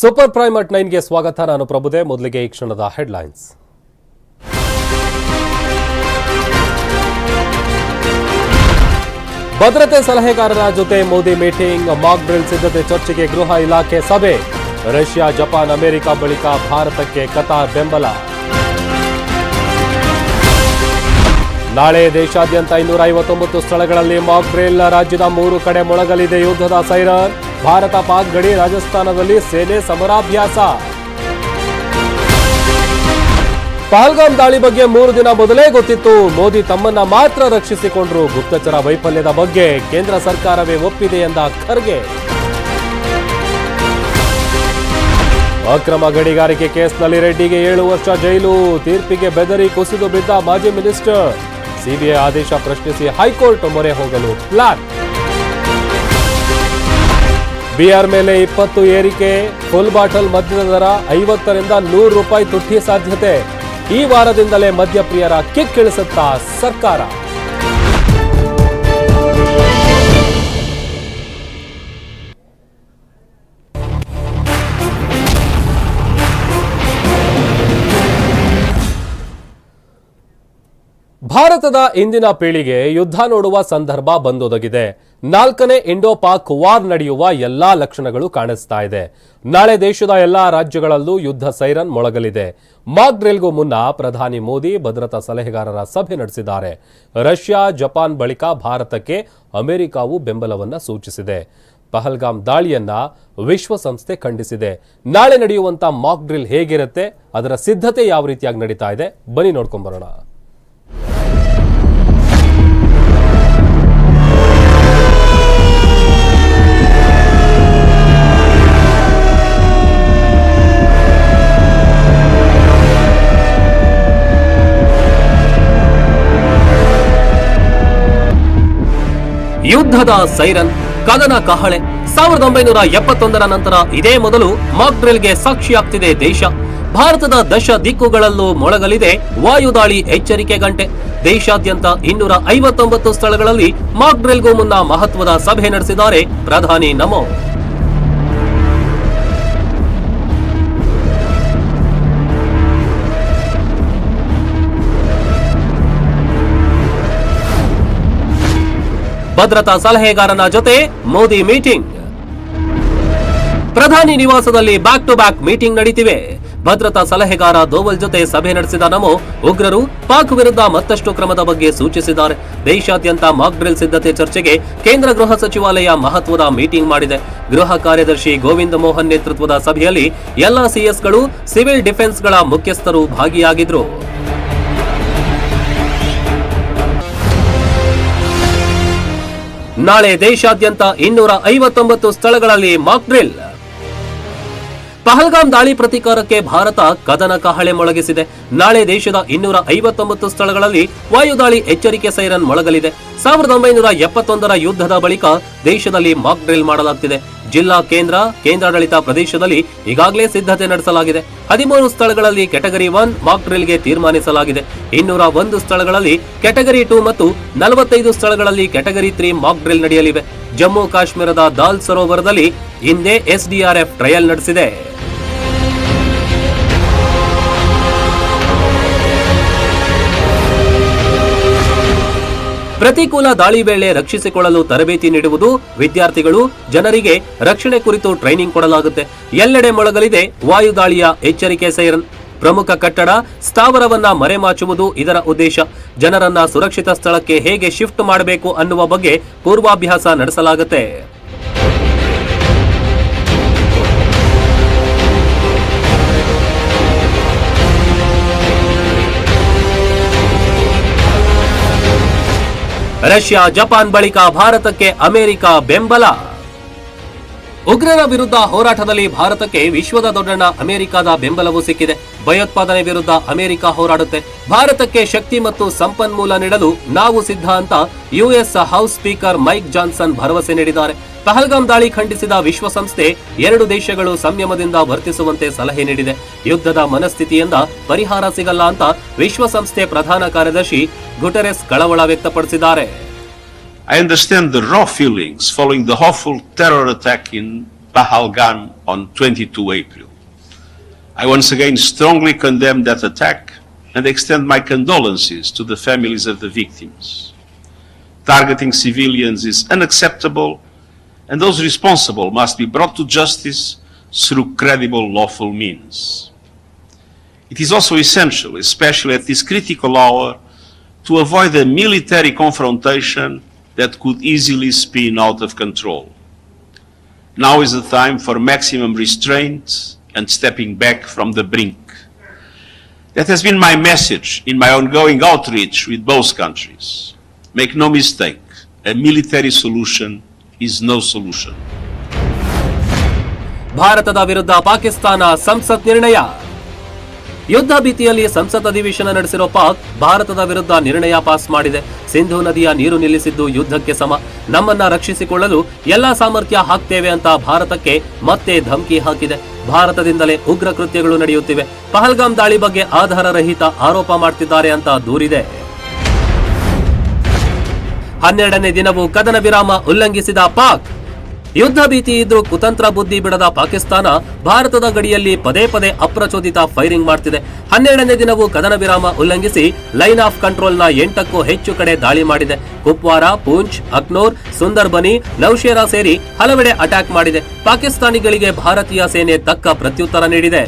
Super prime at ನೈನ್ಗೆ ಸ್ವಾಗತ ನಾನು ಪ್ರಭುದೇ. ಮೊದಲಿಗೆ ಈ ಕ್ಷಣದ ಹೆಡ್ಲೈನ್ಸ್. ಭದ್ರತೆ ಸಲಹೆಗಾರರ ಜೊತೆ ಮೋದಿ ಮೀಟಿಂಗ್, ಮಾಕ್ ಡ್ರಿಲ್ ಸಿದ್ಧತೆ ಚರ್ಚೆಗೆ ಗೃಹ ಇಲಾಖೆ ಸಭೆ. ರಷ್ಯಾ, ಜಪಾನ್, ಅಮೆರಿಕ ಬಳಿಕ ಭಾರತಕ್ಕೆ ಕತಾರ್ ಬೆಂಬಲ. ನಾಳೆ ದೇಶಾದ್ಯಂತ ಇನ್ನೂರ ಐವತ್ತೊಂಬತ್ತು ಸ್ಥಳಗಳಲ್ಲಿ ಮಾಕ್ ಡ್ರಿಲ್, ರಾಜ್ಯದ ಮೂರು ಕಡೆ ಮೊಳಗಲಿದೆ ಯುದ್ಧದ ಸೈರನ್. ಭಾರತ ಪಾಕ್ ಗಡಿ ರಾಜಸ್ಥಾನದಲ್ಲಿ ಸೇನೆ ಸಮರಾಭ್ಯಾಸ. ಪಹಲ್ಗಾಮ್ ದಾಳಿ ಬಗ್ಗೆ ಮೂರು ದಿನ ಮೊದಲೇ ಗೊತ್ತಿತ್ತು. ಮೋದಿ ತಮ್ಮನ್ನ ಮಾತ್ರ ರಕ್ಷಿಸಿಕೊಂಡ್ರು. ಗುಪ್ತಚರ ವೈಫಲ್ಯದ ಬಗ್ಗೆ ಕೇಂದ್ರ ಸರ್ಕಾರವೇ ಒಪ್ಪಿದೆ ಎಂದ ಖರ್ಗೆ. ಅಕ್ರಮ ಗಣಿಗಾರಿಕೆ ಕೇಸ್ನಲ್ಲಿ ರೆಡ್ಡಿಗೆ ಏಳು ವರ್ಷ ಜೈಲು. ತೀರ್ಪಿಗೆ ಬೆದರಿ ಕುಸಿದು ಬಿದ್ದ ಮಾಜಿ ಮಿನಿಸ್ಟರ್. ಸಿಬಿಐ ಆದೇಶ ಪ್ರಶ್ನಿಸಿ ಹೈಕೋರ್ಟ್ ಮೊರೆ ಹೋಗಲು ಪ್ಲಾನ್. ಬಿಆರ್ ಮೇಲೆ ಇಪ್ಪತ್ತು ಏರಿಕೆ ಫುಲ್ ಬಾಟಲ್ ಮದ್ಯದ ದರ ಐವತ್ತರಿಂದ ನೂರು ರೂಪಾಯಿ ತುಟ್ಟಿ ಸಾಧ್ಯತೆ. ಈ ವಾರದಿಂದಲೇ ಮದ್ಯಪ್ರಿಯರ ಕಿಕ್ಕಿಳಿಸುತ್ತಾ ಸರ್ಕಾರ. ಭಾರತದ ಇಂದಿನ ಪೀಳಿಗೆ ಯುದ್ಧ ನೋಡುವ ಸಂದರ್ಭ ಬಂದೊದಗಿದೆ. ನಾಲ್ಕನೇ ಇಂಡೋ ಪಾಕ್ ವಾರ್ ನಡೆಯುವ ಎಲ್ಲಾ ಲಕ್ಷಣಗಳು ಕಾಣಿಸ್ತಾ ಇದೆ. ನಾಳೆ ದೇಶದ ಎಲ್ಲಾ ರಾಜ್ಯಗಳಲ್ಲೂ ಯುದ್ಧ ಸೈರನ್ ಮೊಳಗಲಿದೆ. ಮಾಕ್ ಡ್ರಿಲ್ಗೂ ಮುನ್ನ ಪ್ರಧಾನಿ ಮೋದಿ ಭದ್ರತಾ ಸಲಹೆಗಾರರ ಸಭೆ ನಡೆಸಿದ್ದಾರೆ. ರಷ್ಯಾ, ಜಪಾನ್ ಬಳಿಕ ಭಾರತಕ್ಕೆ ಅಮೆರಿಕಾವು ಬೆಂಬಲವನ್ನು ಸೂಚಿಸಿದೆ. ಪಹಲ್ಗಾಮ್ ದಾಳಿಯನ್ನ ವಿಶ್ವಸಂಸ್ಥೆ ಖಂಡಿಸಿದೆ. ನಾಳೆ ನಡೆಯುವಂತ ಮಾಕ್ ಡ್ರಿಲ್ ಹೇಗಿರುತ್ತೆ, ಅದರ ಸಿದ್ಧತೆ ಯಾವ ರೀತಿಯಾಗಿ ನಡೀತಾ ಇದೆ, ಬನ್ನಿ ನೋಡ್ಕೊಂಡ್ ಯುದ್ಧದ ಸೈರನ್, ಕದನ ಕಹಳೆ. ಸಾವಿರದ ಒಂಬೈನೂರ ಎಪ್ಪತ್ತೊಂದರ ನಂತರ ಇದೇ ಮೊದಲು ಮಾಕ್ ಡ್ರಿಲ್ಗೆ ಸಾಕ್ಷಿಯಾಗ್ತಿದೆ ದೇಶ. ಭಾರತದ ದಶ ದಿಕ್ಕುಗಳಲ್ಲೂ ಮೊಳಗಲಿದೆ ವಾಯುದಾಳಿ ಎಚ್ಚರಿಕೆ ಗಂಟೆ. ದೇಶಾದ್ಯಂತ ಇನ್ನೂರ ಐವತ್ತೊಂಬತ್ತು ಸ್ಥಳಗಳಲ್ಲಿ ಮಾಕ್ ಡ್ರಿಲ್ಗೂ ಮುನ್ನ ಮಹತ್ವದ ಸಭೆ ನಡೆಸಿದ್ದಾರೆ ಪ್ರಧಾನಿ ನಮೋ. ಭದ್ರತಾ ಸಲಹೆಗಾರನ ಜೊತೆ ಮೋದಿ ಮೀಟಿಂಗ್. ಪ್ರಧಾನಿ ನಿವಾಸದಲ್ಲಿ ಬ್ಯಾಕ್ ಟು ಬ್ಯಾಕ್ ಮೀಟಿಂಗ್ ನಡೀತಿವೆ. ಭದ್ರತಾ ಸಲಹೆಗಾರ ದೋವಲ್ ಜೊತೆ ಸಭೆ ನಡೆಸಿದ ನಮೋ ಉಗ್ರರು ಪಾಕ್ ವಿರುದ್ಧ ಮತ್ತಷ್ಟು ಕ್ರಮದ ಬಗ್ಗೆ ಸೂಚಿಸಿದ್ದಾರೆ. ದೇಶಾದ್ಯಂತ ಮಾಕ್ ಡ್ರಿಲ್ ಸಿದ್ಧತೆ ಚರ್ಚೆಗೆ ಕೇಂದ್ರ ಗೃಹ ಸಚಿವಾಲಯ ಮಹತ್ವದ ಮೀಟಿಂಗ್ ಮಾಡಿದೆ. ಗೃಹ ಕಾರ್ಯದರ್ಶಿ ಗೋವಿಂದ ಮೋಹನ್ ನೇತೃತ್ವದ ಸಭೆಯಲ್ಲಿ ಎಲ್ಲಾ ಸಿಎಸ್ಗಳು ಸಿವಿಲ್ ಡಿಫೆನ್ಸ್ಗಳ ಮುಖ್ಯಸ್ಥರು ಭಾಗಿಯಾಗಿದ್ರು. ನಾಳೆ ದೇಶಾದ್ಯಂತ ಇನ್ನೂರ ಐವತ್ತೊಂಬತ್ತು ಸ್ಥಳಗಳಲ್ಲಿ ಮಾಕ್ ಡ್ರಿಲ್ ಪಹಲ್ಗಾಮ್ ದಾಳಿ ಪ್ರತೀಕಾರಕ್ಕೆ ಭಾರತ ಕದನ ಕಹಳೆ ಮೊಳಗಿಸಿದೆ. ನಾಳೆ ದೇಶದ ಇನ್ನೂರ ಐವತ್ತೊಂಬತ್ತು ಸ್ಥಳಗಳಲ್ಲಿ ವಾಯುದಾಳಿ ಎಚ್ಚರಿಕೆ ಸೈರನ್ ಮೊಳಗಲಿದೆ. ಸಾವಿರದ ಒಂಬೈನೂರ ಎಪ್ಪತ್ತೊಂದರ ಯುದ್ಧದ ಬಳಿಕ ದೇಶದಲ್ಲಿ ಮಾಕ್ ಡ್ರಿಲ್ ಮಾಡಲಾಗ್ತಿದೆ. ಜಿಲ್ಲಾ ಕೇಂದ್ರ, ಕೇಂದ್ರಾಡಳಿತ ಪ್ರದೇಶದಲ್ಲಿ ಈಗಾಗಲೇ ಸಿದ್ಧತೆ ನಡೆಸಲಾಗಿದೆ. ಹದಿಮೂರು ಸ್ಥಳಗಳಲ್ಲಿ ಕೆಟಗರಿ ಒನ್ ಮಾಕ್ ಡ್ರಿಲ್ಗೆ ತೀರ್ಮಾನಿಸಲಾಗಿದೆ. ಇನ್ನೂರ ಒಂದು ಸ್ಥಳಗಳಲ್ಲಿ ಕೆಟಗರಿ ಟೂ ಮತ್ತು ನಲವತ್ತೈದು ಸ್ಥಳಗಳಲ್ಲಿ ಕೆಟಗರಿ ತ್ರೀ ಮಾಕ್ ಡ್ರಿಲ್ ನಡೆಯಲಿವೆ. ಜಮ್ಮು ಕಾಶ್ಮೀರದ ದಾಲ್ ಸರೋವರದಲ್ಲಿ ಹಿಂದೆ ಎಸ್ಡಿಆರ್ಎಫ್ ಟ್ರಯಲ್ ನಡೆಸಿದೆ. ಪ್ರತಿಕೂಲ ದಾಳಿ ವೇಳೆ ರಕ್ಷಿಸಿಕೊಳ್ಳಲು ತರಬೇತಿ ನೀಡುವುದು ವಿದ್ಯಾರ್ಥಿಗಳು, ಜನರಿಗೆ ರಕ್ಷಣೆ ಕುರಿತು ಟ್ರೈನಿಂಗ್ ಕೊಡಲಾಗುತ್ತೆ. ಎಲ್ಲೆಡೆ ಮೊಳಗಲಿದೆ ವಾಯುದಾಳಿಯ ಎಚ್ಚರಿಕೆ ಸೈರನ್. ಪ್ರಮುಖ ಕಟ್ಟಡ, ಸ್ಥಾವರವನ್ನ ಮರೆಮಾಚುವುದು ಇದರ ಉದ್ದೇಶ. ಜನರನ್ನ ಸುರಕ್ಷಿತ ಸ್ಥಳಕ್ಕೆ ಹೇಗೆ ಶಿಫ್ಟ್ ಮಾಡಬೇಕು ಅನ್ನುವ ಬಗ್ಗೆ ಪೂರ್ವಾಭ್ಯಾಸ ನಡೆಸಲಾಗುತ್ತೆ. ರಷ್ಯಾ ಜಪಾನ್ ಬಳಿಕ ಭಾರತಕ್ಕೆ ಅಮೆರಿಕ ಬೆಂಬಲ. ಉಗ್ರರ ವಿರುದ್ಧ ಹೋರಾಟದಲ್ಲಿ ಭಾರತಕ್ಕೆ ವಿಶ್ವದ ದೊಡ್ಡಣ್ಣ ಅಮೆರಿಕದ ಬೆಂಬಲವೂ ಸಿಕ್ಕಿದೆ. ಭಯೋತ್ಪಾದನೆ ವಿರುದ್ಧ ಅಮೆರಿಕ ಹೋರಾಡುತ್ತೆ. ಭಾರತಕ್ಕೆ ಶಕ್ತಿ ಮತ್ತು ಸಂಪನ್ಮೂಲ ನೀಡಲು ನಾವು ಸಿದ್ಧ ಅಂತ US house speaker Mike Johnson ಭರವಸೆ ನೀಡಿದ್ದಾರೆ. ಪಹಲ್ಗಾಮ್ ದಾಳಿ ಖಂಡಿಸಿದ ವಿಶ್ವಸಂಸ್ಥೆ ಎರಡು ದೇಶಗಳು ಸಂಯಮದಿಂದ ವರ್ತಿಸುವಂತೆ ಸಲಹೆ ನೀಡಿದೆ ಯುದ್ಧದ ಮನಸ್ಥಿತಿಯಿಂದ ಪರಿಹಾರ ಸಿಗಲ್ಲ ಅಂತ ವಿಶ್ವಸಂಸ್ಥೆ ಪ್ರಧಾನ ಕಾರ್ಯದರ್ಶಿ ಗುಟೆರೆಸ್ ಕಳವಳ ವ್ಯಕ್ತಪಡಿಸಿದ್ದಾರೆ I understand the raw feelings following the awful terror attack in Pahalgan on 22 April. I once again strongly condemn that attack and extend my condolences to the families of the victims. Targeting civilians is unacceptable, and those responsible must be brought to justice through credible lawful means. It is also essential, especially at this critical hour, to avoid a military confrontation that could easily spin out of control. Now is the time for maximum restraint and stepping back from the brink. That has been my message in my ongoing outreach with both countries. Make no mistake, a military solution is no solution. ಭಾರತದ ವಿರುದ್ಧ ಪಾಕಿಸ್ತಾನ ಸಂಸತ್ ನಿರ್ಣಯ. ಯುದ್ಧ ಭೀತಿಯಲ್ಲಿ ಸಂಸತ್ ಅಧಿವೇಶನ ನಡೆಸಿರೋ ಪಾಕ್ ಭಾರತದ ವಿರುದ್ಧ ನಿರ್ಣಯ ಪಾಸ್ ಮಾಡಿದೆ. ಸಿಂಧು ನದಿಯ ನೀರು ನಿಲ್ಲಿಸಿದ್ದು ಯುದ್ಧಕ್ಕೆ ಸಮ. ನಮ್ಮನ್ನ ರಕ್ಷಿಸಿಕೊಳ್ಳಲು ಎಲ್ಲಾ ಸಾಮರ್ಥ್ಯ ಹಾಕ್ತೇವೆ ಅಂತ ಭಾರತಕ್ಕೆ ಮತ್ತೆ ಧಮಕಿ ಹಾಕಿದೆ. ಭಾರತದಿಂದಲೇ ಉಗ್ರ ಕೃತ್ಯಗಳು ನಡೆಯುತ್ತಿವೆ. ಪಹಲ್ಗಾಮ್ ದಾಳಿ ಬಗ್ಗೆ ಆಧಾರ ರಹಿತ ಆರೋಪ ಮಾಡ್ತಿದ್ದಾರೆ ಅಂತ ದೂರಿದೆ. ಹನ್ನೆರಡನೇ ದಿನವೂ ಕದನ ವಿರಾಮ ಉಲ್ಲಂಘಿಸಿದ ಪಾಕ್. ಯುದ್ಧ ಭೀತಿ ಇದ್ರೂ ಕುತಂತ್ರ ಬುದ್ಧಿ ಬಿಡದ ಪಾಕಿಸ್ತಾನ ಭಾರತದ ಗಡಿಯಲ್ಲಿ ಪದೇ ಪದೇ ಅಪ್ರಚೋದಿತ ಫೈರಿಂಗ್ ಮಾಡ್ತಿದೆ. ಹನ್ನೆರಡನೇ ದಿನವೂ ಕದನ ವಿರಾಮ ಉಲ್ಲಂಘಿಸಿ ಲೈನ್ ಆಫ್ ಕಂಟ್ರೋಲ್ನ ಎಂಟಕ್ಕೂ ಹೆಚ್ಚು ಕಡೆ ದಾಳಿ ಮಾಡಿದೆ. ಕುಪ್ವಾರ, ಪೂಂಚ್, ಅಕ್ನೂರ್, ಸುಂದರ್ಬನಿ, ನೌಶೇರಾ ಸೇರಿ ಹಲವೆಡೆ ಅಟ್ಯಾಕ್ ಮಾಡಿದೆ. ಪಾಕಿಸ್ತಾನಿಗಳಿಗೆ ಭಾರತೀಯ ಸೇನೆ ತಕ್ಕ ಪ್ರತ್ಯುತ್ತರ ನೀಡಿದೆ.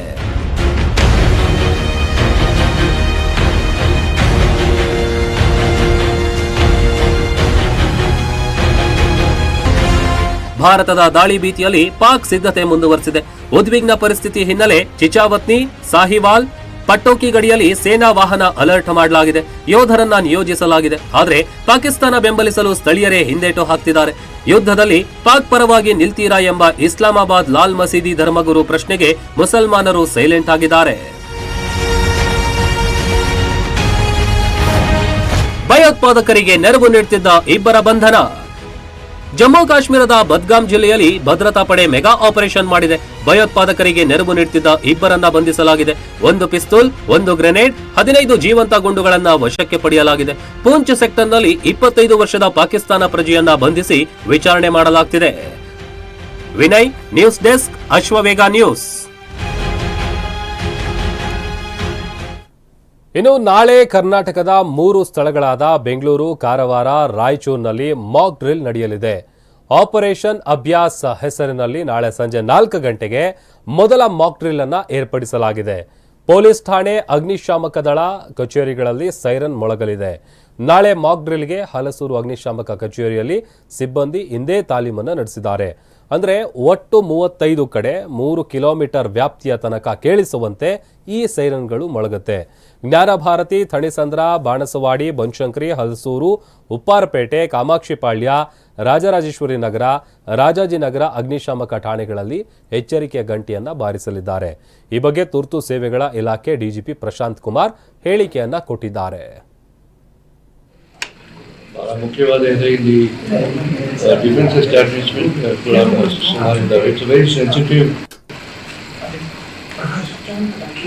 ಭಾರತದ ದಾಳಿ ಭೀತಿಯಲ್ಲಿ ಪಾಕ್ ಸಿದ್ಧತೆ ಮುಂದುವರೆಸಿದೆ. ಉದ್ವಿಗ್ನ ಪರಿಸ್ಥಿತಿ ಹಿನ್ನೆಲೆ ಚಿಚಾವತ್ನಿ ಸಾಹಿವಾಲ್ ಪಟ್ಟೋಕಿ ಗಡಿಯಲ್ಲಿ ಸೇನಾ ವಾಹನ ಅಲರ್ಟ್ ಮಾಡಲಾಗಿದೆ. ಯೋಧರನ್ನ ನಿಯೋಜಿಸಲಾಗಿದೆ. ಆದರೆ ಪಾಕಿಸ್ತಾನ ಬೆಂಬಲಿಸಲು ಸ್ಥಳೀಯರೇ ಹಿಂದೇಟು ಹಾಕ್ತಿದ್ದಾರೆ. ಯುದ್ಧದಲ್ಲಿ ಪಾಕ್ ಪರವಾಗಿ ನಿಲ್ತೀರಾ ಎಂಬ ಇಸ್ಲಾಮಾಬಾದ್ ಲಾಲ್ ಮಸೀದಿ ಧರ್ಮಗುರು ಪ್ರಶ್ನೆಗೆ ಮುಸಲ್ಮಾನರು ಸೈಲೆಂಟ್ ಆಗಿದ್ದಾರೆ. ಭಯೋತ್ಪಾದಕರಿಗೆ ನೆರವು ನೀಡುತ್ತಿದ್ದ ಇಬ್ಬರ ಬಂಧನ. ಜಮ್ಮು ಕಾಶ್ಮೀರದ ಬದ್ಗಾಮ್ ಜಿಲ್ಲೆಯಲ್ಲಿ ಭದ್ರತಾ ಪಡೆ ಮೆಗಾ ಆಪರೇಷನ್ ಮಾಡಿದೆ. ಭಯೋತ್ಪಾದಕರಿಗೆ ನೆರವು ನೀಡುತ್ತಿದ್ದ ಇಬ್ಬರನ್ನ ಬಂಧಿಸಲಾಗಿದೆ. ಒಂದು ಪಿಸ್ತೂಲ್, ಒಂದು ಗ್ರೆನೇಡ್, ಹದಿನೈದು ಜೀವಂತ ಗುಂಡುಗಳನ್ನ ವಶಕ್ಕೆ ಪಡೆಯಲಾಗಿದೆ. ಪೂಂಚ್ ಸೆಕ್ಟರ್ನಲ್ಲಿ ಇಪ್ಪತ್ತೈದು ವರ್ಷದ ಪಾಕಿಸ್ತಾನ ಪ್ರಜೆಯನ್ನ ಬಂಧಿಸಿ ವಿಚಾರಣೆ ಮಾಡಲಾಗ್ತಿದೆ. Vinay, news desk Ashwavega news. ಇನ್ನು ನಾಳೆ ಕರ್ನಾಟಕದ ಮೂರು ಸ್ಥಳಗಳಾದ ಬೆಂಗಳೂರು, ಕಾರವಾರ, ರಾಯಚೂರಿನಲ್ಲಿ ಮಾಕ್ ಡ್ರಿಲ್ ನಡೆಯಲಿದೆ. ಆಪರೇಷನ್ ಅಭ್ಯಾಸ್ ಹೆಸರಿನಲ್ಲಿ ನಾಳೆ ಸಂಜೆ ನಾಲ್ಕು ಗಂಟೆಗೆ ಮೊದಲ ಮಾಕ್ ಡ್ರಿಲ್ ಅನ್ನು ಏರ್ಪಡಿಸಲಾಗಿದೆ. ಪೊಲೀಸ್ ಠಾಣೆ ಅಗ್ನಿಶಾಮಕ ದಳ ಕಚೇರಿಗಳಲ್ಲಿ ಸೈರನ್ ಮೊಳಗಲಿದೆ. ನಾಳೆ ಮಾಕ್ ಡ್ರಿಲ್ಗೆ ಹಲಸೂರು ಅಗ್ನಿಶಾಮಕ ಕಚೇರಿಯಲ್ಲಿ ಸಿಬ್ಬಂದಿ ಇಂದೇ ತಾಲೀಮನ್ನು ನಡೆಸಿದ್ದಾರೆ. ಅಂದ್ರೆ ಒಟ್ಟು ಮೂವತ್ತೈದು ಕಡೆ ಮೂರು ಕಿಲೋಮೀಟರ್ ವ್ಯಾಪ್ತಿಯ ತನಕ ಕೇಳಿಸುವಂತೆ ಈ ಸೈರನ್ಗಳು ಮೊಳಗುತ್ತೆ. ಜ್ಞಾನಭಾರತಿ ಥಣಿಸಂದ್ರ, ಬಾಣಸವಾಡಿ, ಬನಶಂಕರಿ, ಹಲಸೂರು, ಉಪ್ಪಾರಪೇಟೆ ಕಾಮಾಕ್ಷಿಪಾಳ್ಯ ರಾಜರಾಜೇಶ್ವರಿ ನಗರ ರಾಜಾಜಿನಗರ ಅಗ್ನಿಶಾಮಕ ಠಾಣೆಗಳಲ್ಲಿ ಎಚ್ಚರಿಕೆಯ ಗಂಟೆಯನ್ನು ಬಾರಿಸಲಿದ್ದಾರೆ. ಈ ಬಗ್ಗೆ ತುರ್ತು ಸೇವೆಗಳ ಇಲಾಖೆ ಡಿಜಿಪಿ ಪ್ರಶಾಂತ್ ಕುಮಾರ್ ಹೇಳಿಕೆಯನ್ನು ಕೊಟ್ಟಿದ್ದಾರೆ. ಮುಖ್ಯವಾದ ಅಂದರೆ ಇಲ್ಲಿ ಡಿಫೆನ್ಸ್ ಎಸ್ಟಾಬ್ಲಿಷ್ಮೆಂಟ್ ಕೂಡ ಸುಮಾರು ಇದ್ದಾವೆ it's very sensitive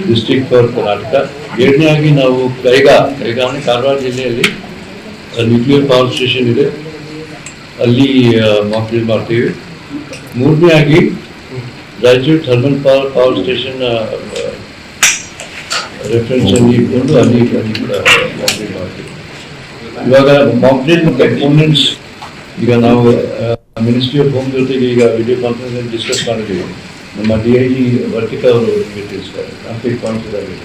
district for Karnataka ಎರಡನೇಯಾಗಿ ನಾವು ಕೈಗಾ ಕೈಗಾ ಅಂದರೆ ಕಾರವಾರ ಜಿಲ್ಲೆಯಲ್ಲಿ ನ್ಯೂಕ್ಲಿಯರ್ ಪವರ್ ಸ್ಟೇಷನ್ ಇದೆ. ಅಲ್ಲಿ ಮಾಕ್ ಮಾಡ್ತೀವಿ. ಮೂರನೇ ಆಗಿ Raichur thermal power power station reference ಅಲ್ಲಿ ಇಟ್ಕೊಂಡು ಅಲ್ಲಿ ಅಲ್ಲಿ ಕೂಡ ಇವಾಗ ಮಾಕ್ಡ್ರಿಲ್ ಕಂಪೋನೆಂಟ್ಸ್ ಈಗ ನಾವು ಮಿನಿಸ್ಟ್ರಿ ಆಫ್ ಹೋಮ್ ಜೊತೆಗೆ ಈಗ ವಿಡಿಯೋ ಕಾನ್ಫರೆನ್ಸ್ ಡಿಸ್ಕಸ್ ಮಾಡಿದ್ದೀವಿ. ನಮ್ಮ ಡಿ ಐ ಜಿ ವರ್ತಿಕಾ ಅವರು ನಿಮಗೆ ತಿಳಿಸ್ತಾರೆ ಕಾಂಕ್ರೀಟ್ ಪಾಯಿಂಟ್ಸ್ ಇದಾವೆ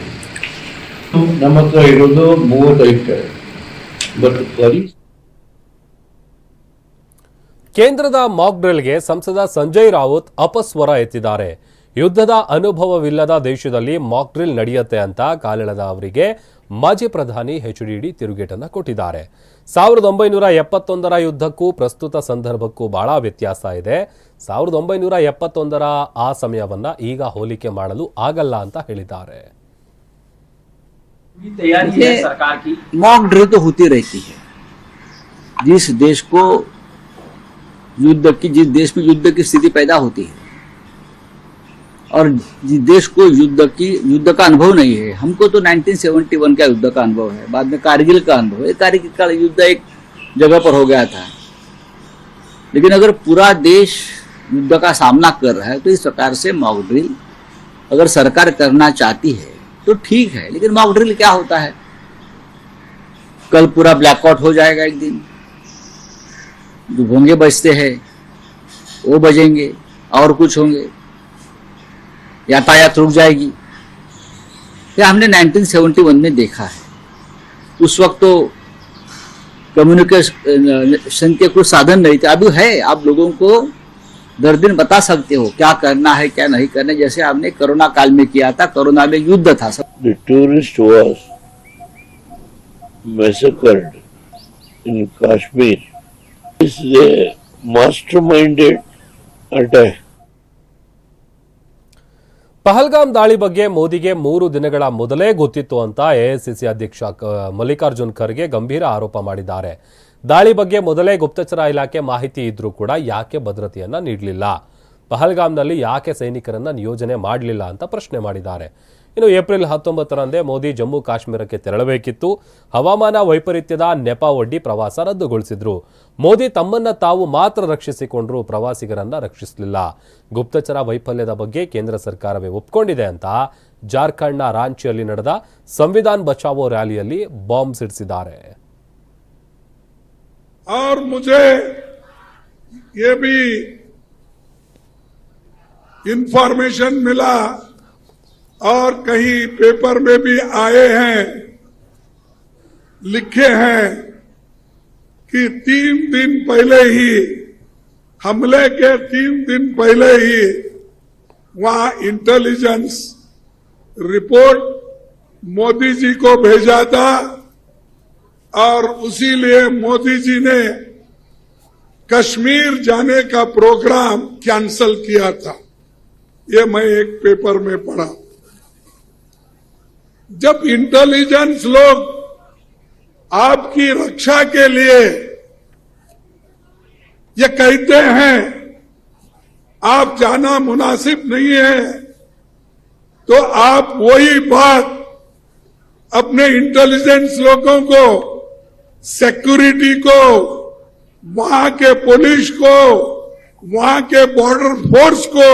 ನಮ್ಮ ಹತ್ರ ಇರೋದು ಮೂವತ್ತೈದು ಕಡೆ ಬಟ್ ಬರೀ ಕೇಂದ್ರದ ಮಾಕ್ ಡ್ರಿಲ್ಗೆ ಸಂಸದ ಸಂಜಯ್ ರಾವುತ್ ಅಪಸ್ವರ ಎತ್ತಿದ್ದಾರೆ. ಯುದ್ಧದ ಅನುಭವವಿಲ್ಲದ ದೇಶದಲ್ಲಿ ಮಾಕ್ ಡ್ರಿಲ್ ನಡೆಯುತ್ತೆ ಅಂತ ಕಾಲೆಳೆದ ಅವರಿಗೆ ಮಾಜಿ ಪ್ರಧಾನಿ ಎಚ್ ಡಿ ತಿರುಗೇಟನ್ನ ಕೊಟ್ಟಿದ್ದಾರೆ ಸಾವಿರದ ಒಂಬೈನೂರ ಎಪ್ಪತ್ತೊಂದರ ಯುದ್ಧಕ್ಕೂ ಪ್ರಸ್ತುತ ಸಂದರ್ಭಕ್ಕೂ ಬಹಳ ವ್ಯತ್ಯಾಸ ಇದೆ ಸಾವಿರದ ಒಂಬೈನೂರ ಎಪ್ಪತ್ತೊಂದರ ಆ ಸಮಯವನ್ನ ಈಗ ಹೋಲಿಕೆ ಮಾಡಲು ಆಗಲ್ಲ ಅಂತ ಹೇಳಿದ್ದಾರೆ पूरी तैयारी है सरकार की मॉक ड्रिल तो होती रहती है जिस देश को युद्ध की जिस देश में युद्ध की स्थिति पैदा होती है और देश को युद्ध की, युद्ध का अनुभव नहीं है। हमको तो 1971 का युद्ध का अनुभव है। बाद में कारगिल का अनुभव है। कारगिल का युद्ध एक जगह पर हो गया था। लेकिन अगर पूरा देश युद्ध का सामना कर रहा है तो इस प्रकार से मॉक ड्रिल अगर सरकार करना चाहती है तो ठीक है। लेकिन मॉक ड्रिल क्या होता है? कल पूरा ब्लैकआउट हो जाएगा एक दिन। जो भोंगे बजते हैं, वो बजेंगे, और कुछ होंगे। यातायात रुक जाएगी। यह हमने 1971 में देखा है। उस वक्त तो कम्युनिकेशन के कुछ साधन नहीं थे। अभी है, आप लोगों को दर दिन बता सकते हो, क्या करना है, क्या नहीं करना जैसे आपने कोरोना काल में किया था, कोरोना में युद्ध था सब। Tourist was massacred in Kashmir. Is a masterminded attack. Pahalgam ದಾಳಿ ಬಗ್ಗೆ ಮೋದಿಗೆ ಮೂರು ದಿನಗಳ ಮೊದಲೇ ಗೊತ್ತಿತ್ತು ಅಂತ ಎಐಸಿಸಿ ಅಧ್ಯಕ್ಷ ಮಲ್ಲಿಕಾರ್ಜುನ್ ಖರ್ಗೆ ಗಂಭೀರ ಆರೋಪ ಮಾಡಿದ್ದಾರೆ. ದಾಳಿ ಬಗ್ಗೆ ಮೊದಲೇ ಗುಪ್ತಚರ ಇಲಾಖೆ ಮಾಹಿತಿ ಇದ್ರೂ ಕೂಡ ಯಾಕೆ ಭದ್ರತೆಯನ್ನ ನೀಡಲಿಲ್ಲ? ಪಹಲ್ಗಾಮ್ನಲ್ಲಿ ಯಾಕೆ ಸೈನಿಕರನ್ನ ನಿಯೋಜನೆ ಮಾಡಲಿಲ್ಲ ಅಂತ ಪ್ರಶ್ನೆ ಮಾಡಿದ್ದಾರೆ. ಇನ್ನು ಏಪ್ರಿಲ್ ಹತ್ತೊಂಬತ್ತರಂದೇ ಮೋದಿ ಜಮ್ಮು ಕಾಶ್ಮೀರಕ್ಕೆ ತೆರಳಬೇಕಿತ್ತು ಹವಾಮಾನ ವೈಪರೀತ್ಯದ ನೆಪ ಒಡ್ಡಿ ಪ್ರವಾಸ ರದ್ದುಗೊಳಿಸಿದ್ರು ಮೋದಿ ತಮ್ಮನ್ನ ತಾವು ಮಾತ್ರ ರಕ್ಷಿಸಿಕೊಂಡ್ರು ಪ್ರವಾಸಿಗರನ್ನ ರಕ್ಷಿಸಲಿಲ್ಲ ಗುಪ್ತಚರ ವೈಫಲ್ಯದ ಬಗ್ಗೆ ಕೇಂದ್ರ ಸರ್ಕಾರವೇ ಒಪ್ಕೊಂಡಿದೆ ಅಂತ ಜಾರ್ಖಂಡ್ನ ರಾಂಚಿಯಲ್ಲಿ ನಡೆದ ಸಂವಿಧಾನ್ ಬಚಾವೋ ರ್ಯಾಲಿಯಲ್ಲಿ ಬಾಂಬ್ ಸಿಡಿಸಿದ್ದಾರೆ और मुझे ये भी इंफॉर्मेशन मिला और कहीं पेपर में भी आए हैं, लिखे हैं कि तीन दिन पहले ही, हमले के तीन दिन पहले ही वहाँ इंटेलिजेंस रिपोर्ट मोदी जी को भेजा था और उसी लिए मोदी जी ने कश्मीर जाने का प्रोग्राम कैंसल किया था। ये मैं एक पेपर में पढ़ा। जब इंटेलिजेंस लोग आपकी रक्षा के लिए ये कहते हैं, आप जाना मुनासिब नहीं है तो आप वही बात अपने इंटेलिजेंस लोगों को सिक्योरिटी को, वहाँ के पुलिस को, वहाँ के बॉर्डर फोर्स को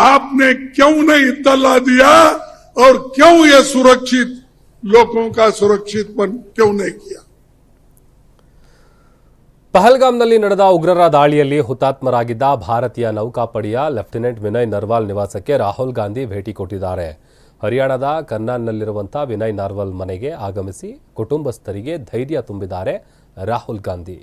आपने क्यों नहीं इतला दिया? और क्यों ये सुरक्षित लोगों का सुरक्षितपन क्यों नहीं किया ಪಹಲ್ಗಾಮ್ನಲ್ಲಿ ನಡೆದ ಉಗ್ರರ ದಾಳಿಯಲ್ಲಿ ಹುತಾತ್ಮರಾಗಿದ್ದ ಭಾರತೀಯ ನೌಕಾಪಡೆಯ ಲೆಫ್ಟಿನೆಂಟ್ ವಿನಯ್ ನರ್ವಾಲ್ ನಿವಾಸಕ್ಕೆ ರಾಹುಲ್ ಗಾಂಧಿ ಭೇಟಿ ಕೊಟ್ಟಿದ್ದಾರೆ ಹರಿಯಾಣದ ಕರ್ನಾಲ್ನಲ್ಲಿರುವಂತಹ ವಿನಯ್ ನಾರ್ವಾಲ್ ಮನೆಗೆ ಆಗಮಿಸಿ ಕುಟುಂಬಸ್ಥರಿಗೆ ಧೈರ್ಯ ತುಂಬಿದ್ದಾರೆ ರಾಹುಲ್ ಗಾಂಧಿ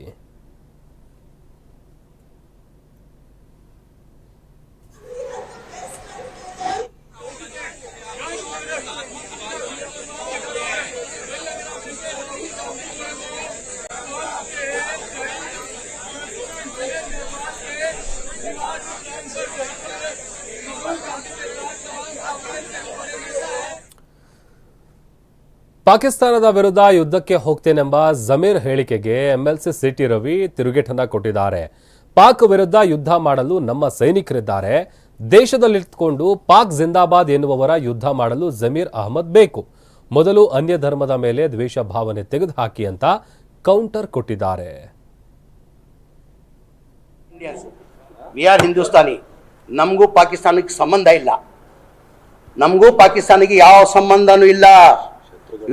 ಪಾಕಿಸ್ತಾನದ ವಿರುದ್ಧ ಯುದ್ಧಕ್ಕೆ ಹೋಗ್ತೇನೆಂಬ ಜಮೀರ್ ಹೇಳಿಕೆಗೆ ಎಂಎಲ್ಸಿ ಸಿಟಿ ರವಿ ತಿರುಗೇಟನ್ನ ಕೊಟ್ಟಿದ್ದಾರೆ. ಪಾಕ್ ವಿರುದ್ಧ ಯುದ್ಧ ಮಾಡಲು ನಮ್ಮ ಸೈನಿಕರಿದ್ದಾರೆ. ದೇಶದಲ್ಲಿಟ್ಕೊಂಡು ಪಾಕ್ ಜಿಂದಾಬಾದ್ ಎನ್ನುವವರ ಯುದ್ಧ ಮಾಡಲು ಜಮೀರ್ ಅಹಮದ್ ಬೇಕು. ಮೊದಲು ಅನ್ಯ ಧರ್ಮದ ಮೇಲೆ ದ್ವೇಷ ಭಾವನೆ ತೆಗೆದುಹಾಕಿ ಅಂತ ಕೌಂಟರ್ ಕೊಟ್ಟಿದ್ದಾರೆ. ಹಿಂದೂಸ್ತಾನಿ ನಮಗೂ ಪಾಕಿಸ್ತಾನಕ್ಕೆ ಸಂಬಂಧ ಇಲ್ಲ. ನಮಗೂ ಪಾಕಿಸ್ತಾನಿಗೆ ಯಾವ ಸಂಬಂಧನೂ ಇಲ್ಲ.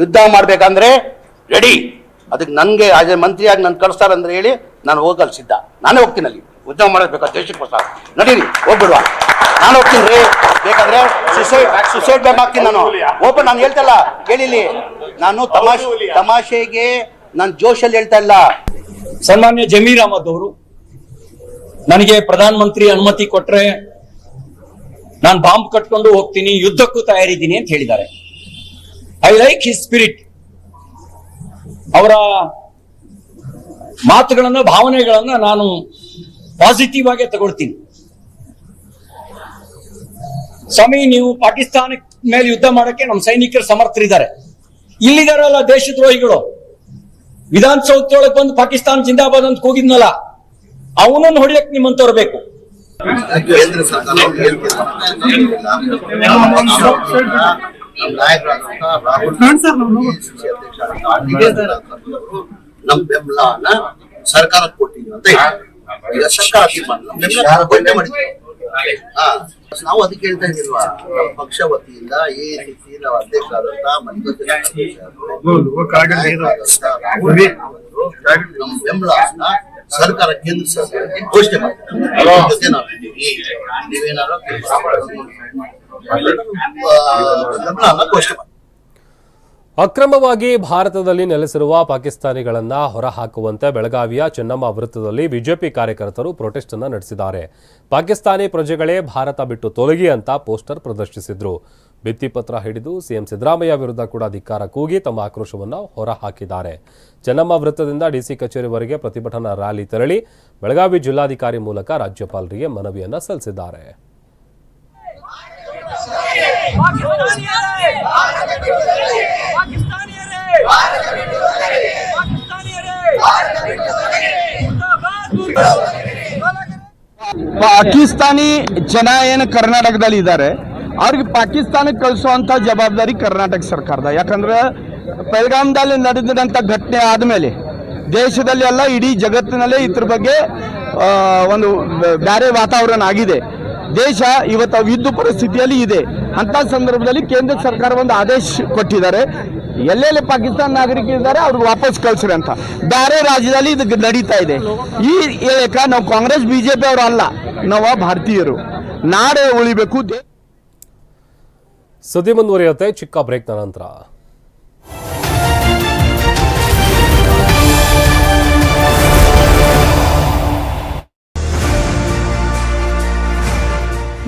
ಯುದ್ಧ ಮಾಡ್ಬೇಕಂದ್ರೆ ರೆಡಿ ಅದಕ್ಕೆ ನನಗೆ ಎ ಮಂತ್ರಿಯಾಗಿ ನಾನು ಕಳಿಸ್ತಾರಂದ್ರೆ ಹೇಳಿ ನಾನು ಹೋಗಲ್ ಸಿದ್ಧ. ನಾನೇ ಹೋಗ್ತೀನಿ ಅಲ್ಲಿ. ಉದ್ಯಮ ಮಾಡಬೇಕು ದೇಶಕ್ಕೋಸ್ಕರ ನಡೀರಿ, ಹೋಗ್ಬಿಡುವ. ನಾನು ಹೋಗ್ತೀನಿ ರೀ. ಬೇಕಾದ್ರೆ ಸುಸೈಡ್ ಸುಸೈಡ್ ಹಾಕ್ತೀನಿ ನಾನು. ಓಪನ್ ನಾನು ಹೇಳ್ತಲ್ಲ ಕೇಳಿಲಿ ನಾನು ತಮಾಷೆ, ತಮಾಷೆಗೆ ನಾನು ಜೋಶಲ್ಲಿ ಹೇಳ್ತಾ ಇಲ್ಲ. ಸನ್ಮಾನ್ಯ ಜಮೀರ್ ಅಹಮದ್ ಅವರು, ನನಗೆ ಪ್ರಧಾನ ಮಂತ್ರಿ ಅನುಮತಿ ಕೊಟ್ರೆ ನಾನು ಬಾಂಬ್ ಕಟ್ಕೊಂಡು ಹೋಗ್ತೀನಿ, ಯುದ್ಧಕ್ಕೂ ತಯಾರಿದ್ದೀನಿ ಅಂತ ಹೇಳಿದ್ದಾರೆ. ಐ ಲೈಕ್ ಹಿಸ್ ಸ್ಪಿರಿಟ್ ಅವರ ಮಾತುಗಳನ್ನ, ಭಾವನೆಗಳನ್ನ ನಾನು ಪಾಸಿಟಿವ್ ಆಗಿ ತಗೊಳ್ತೀನಿ. ಸ್ವಾಮಿ, ನೀವು ಪಾಕಿಸ್ತಾನ ಮೇಲೆ ಯುದ್ಧ ಮಾಡಕ್ಕೆ ನಮ್ಮ ಸೈನಿಕರು ಸಮರ್ಥರಿದ್ದಾರೆ. ಇಲ್ಲಿದಾರಲ್ಲ ದೇಶದ್ರೋಹಿಗಳು. ವಿಧಾನಸೌಧದೊಳಗೆ ಬಂದು ಪಾಕಿಸ್ತಾನ ಜಿಂದಾಬಾದ್ ಅಂತ ಕೂಗಿದ್ನಲ್ಲ, ಅವನನ್ನು ಹೊಡಿಯಕ್ ನಿಮ್ಮಂತವ್ರು ಬೇಕು. ಕೇಂದ್ರ ಸರ್ಕಾರ ನಾಯಕರಾದಂತಹ ರಾಹುಲ್ ನಮ್ಮ ಬೆಂಬಲನ ಸರ್ಕಾರ ಕೊಟ್ಟಿದ್ವಿ ಅಂತ ಈಗ ಸರ್ಕಾರ ನಾವು ಅದಕ್ಕೆ ಹೇಳ್ತಾ ಇದ್ದೀಲ್ವಾ ನಮ್ಮ ಪಕ್ಷ ವತಿಯಿಂದ ಈ ರೀತಿ ನಾವು ಅಧ್ಯಕ್ಷರಾದಂತಹ ಮಲ್ಲಿಕಾರ್ಜುನ ನಮ್ಮ ಬೆಂಬಲವನ್ನ ಸರ್ಕಾರ ಕೇಂದ್ರ ಸರ್ಕಾರಕ್ಕೆ ಘೋಷಣೆ ಮಾಡ್ತಾರೆ. ಜೊತೆ ನಾವಿದ್ದೀವಿ ನೀವೇನಾದ್ರು ಅಕ್ರಮವಾಗಿ ಭಾರತದಲ್ಲಿ ನೆಲೆಸಿರುವ ಪಾಕಿಸ್ತಾನಿಗಳನ್ನು ಹೊರಹಾಕುವಂತೆ ಬೆಳಗಾವಿಯ ಚೆನ್ನಮ್ಮ ವೃತ್ತದಲ್ಲಿ ಬಿಜೆಪಿ ಕಾರ್ಯಕರ್ತರು ಪ್ರೊಟೆಸ್ಟ್ ಅನ್ನು ನಡೆಸಿದ್ದಾರೆ. ಪಾಕಿಸ್ತಾನಿ ಪ್ರಜೆಗಳೇ ಭಾರತ ಬಿಟ್ಟು ತೊಲಗಿ ಅಂತ ಪೋಸ್ಟರ್ ಪ್ರದರ್ಶಿಸಿದ್ರು. ಭಿತ್ತಿಪತ್ರ ಹಿಡಿದು ಸಿಎಂ ಸಿದ್ದರಾಮಯ್ಯ ವಿರುದ್ಧ ಕೂಡ ಧಿಕ್ಕಾರ ಕೂಗಿ ತಮ್ಮ ಆಕ್ರೋಶವನ್ನು ಹೊರಹಾಕಿದ್ದಾರೆ. ಚೆನ್ನಮ್ಮ ವೃತ್ತದಿಂದ ಡಿಸಿ ಕಚೇರಿವರೆಗೆ ಪ್ರತಿಭಟನಾ ರ್ಯಾಲಿ ತೆರಳಿ ಬೆಳಗಾವಿ ಜಿಲ್ಲಾಧಿಕಾರಿ ಮೂಲಕ ರಾಜ್ಯಪಾಲರಿಗೆ ಮನವಿಯನ್ನು ಸಲ್ಲಿಸಿದ್ದಾರೆ. ಪಾಕಿಸ್ತಾನಿ ಜನ ಏನು ಕರ್ನಾಟಕದಲ್ಲಿ ಇದ್ದಾರೆ, ಅವ್ರಿಗೆ ಪಾಕಿಸ್ತಾನಕ್ಕೆ ಕಳಿಸುವಂತ ಜವಾಬ್ದಾರಿ ಕರ್ನಾಟಕ ಸರ್ಕಾರದ. ಯಾಕಂದ್ರೆ ಪೆಲ್ಗಾಮ್ದಲ್ಲಿ ನಡೆದಿದಂಥ ಘಟನೆ ಆದಮೇಲೆ ದೇಶದಲ್ಲಿ ಎಲ್ಲ ಇಡೀ ಜಗತ್ತಿನಲ್ಲೇ ಇದ್ರ ಬಗ್ಗೆ ಒಂದು ಬೇರೆ ವಾತಾವರಣ ಆಗಿದೆ. ದೇಶ ಇವತ್ತು ಯುದ್ಧ ಪರಿಸ್ಥಿತಿಯಲ್ಲಿ ಇದೆ. ಅಂತ ಸಂದರ್ಭದಲ್ಲಿ ಕೇಂದ್ರ ಸರ್ಕಾರ ಒಂದು ಆದೇಶ ಕೊಟ್ಟಿದ್ದಾರೆ. ಎಲ್ಲೆಲ್ಲಿ ಪಾಕಿಸ್ತಾನ ನಾಗರಿಕ ಇದ್ದಾರೆ, ಅವ್ರಿಗೆ ವಾಪಸ್ ಕಳ್ಸ್ರಿ ಅಂತ. ಬೇರೆ ರಾಜ್ಯದಲ್ಲಿ ಇದು ನಡೀತಾ ಇದೆ. ಈ ಹೇಳಕ ನಾವು ಕಾಂಗ್ರೆಸ್, ಬಿಜೆಪಿ ಅವರು ಅಲ್ಲ, ನಾವು ಭಾರತೀಯರು. ನಾಡೇ ಉಳಿಬೇಕು. ಸದ್ಯ ಮುಂದುವರಿಯುತ್ತೆ, ಚಿಕ್ಕ ಬ್ರೇಕ್ ನಂತರ.